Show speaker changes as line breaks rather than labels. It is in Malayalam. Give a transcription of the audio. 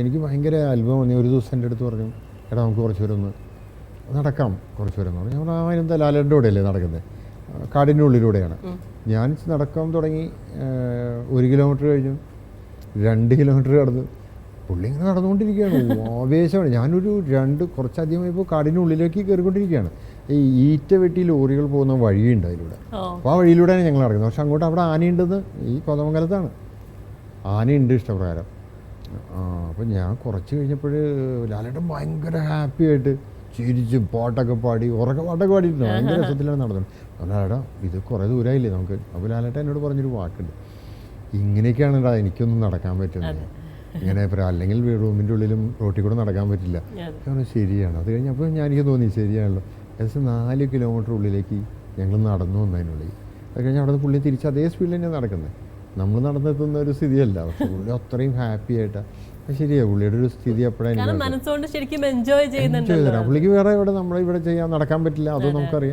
എനിക്ക് ഭയങ്കര അത്ഭുതം തോന്നി ഒരു ദിവസം എന്റെ അടുത്ത് പറഞ്ഞു എടാ നമുക്ക് കുറച്ച് പേരൊന്ന് നടക്കാം കുറച്ച് പേരെന്ന്. പറഞ്ഞു ഞാൻ പറഞ്ഞു, ആ എന്താ ലാലന്റെ കൂടെയല്ലേ നടക്കുന്നത് കാടിന്റെ ഉള്ളിലൂടെയാണ്. ഞാൻ നടക്കാൻ തുടങ്ങി ഒരു കിലോമീറ്റർ കഴിഞ്ഞു. രണ്ട് കിലോമീറ്റർ കടന്നു. പുള്ളി ഇങ്ങനെ നടന്നുകൊണ്ടിരിക്കുകയാണ്. ആവേശമാണ്. ഞാനൊരു രണ്ട് കുറച്ചധികമായപ്പോൾ കാടിന്റെ ഉള്ളിലേക്ക് കയറിക്കൊണ്ടിരിക്കുകയാണ്. ഈ ഈറ്റ വെട്ടി ലോറികൾ പോകുന്ന വഴിയുണ്ട് അതിലൂടെ. അപ്പോൾ ആ വഴിയിലൂടെയാണ് ഞങ്ങൾ നടക്കുന്നത്. പക്ഷെ അങ്ങോട്ട് അവിടെ ആനയുണ്ടെന്ന് ഈ കോതമംഗലത്താണ്. ആനയുണ്ട് ഇഷ്ടപ്രകാരം. ആ അപ്പോൾ ഞാൻ കുറച്ച് കഴിഞ്ഞപ്പോൾ ലാലേട്ടൻ ഭയങ്കര ഹാപ്പി ആയിട്ട് ചിരിച്ച് പാട്ടൊക്കെ പാടി ഉറക്കെ പാട്ടൊക്കെ പാടിയിരുന്നു ഭയങ്കര രസത്തിലാണ് നടന്നത്. അപ്പോൾ ലാലേട്ടാ ഇത് കുറേ ദൂരമായില്ലേ നമുക്ക്? അപ്പോൾ ലാലേട്ടൻ എന്നോട് പറഞ്ഞൊരു വാക്കുണ്ട്. ഇങ്ങനെയൊക്കെയാണ് ഇടാ എനിക്കൊന്നും നടക്കാൻ പറ്റുന്നത്. ഇങ്ങനെ അല്ലെങ്കിൽ റൂമിന്റെ ഉള്ളിലും റോട്ടിൽ കൂടെ നടക്കാൻ പറ്റില്ല.
അതെ.
ശരിയാണ്. അത് കഴിഞ്ഞപ്പോൾ ഞാൻ എനിക്ക് തോന്നി ശരിയാണല്ലോ. ഏകദേശം നാല് കിലോമീറ്റർ ഉള്ളിലേക്ക് ഞങ്ങൾ നടന്നു വന്നതിനുള്ളിൽ. അത് കഴിഞ്ഞ് അവിടെ നിന്ന് പുള്ളി തിരിച്ച് അതേ സ്പീഡിൽ തന്നെയാണ് നടക്കുന്നത് നമ്മൾ നടന്നെത്തുന്ന ഒരു സ്ഥിതിയല്ല. പക്ഷെ പുള്ളി അത്രയും ഹാപ്പി ആയിട്ടാണ് ശരിയാ ശരിയാണ് പുള്ളിയുടെ ഒരു സ്ഥിതി എപ്പോഴാണ് പുള്ളിക്ക് വേറെ ഇവിടെ നമ്മൾ ഇവിടെ ചെയ്യാൻ നടക്കാൻ പറ്റില്ല അതും. നമുക്കറിയാം.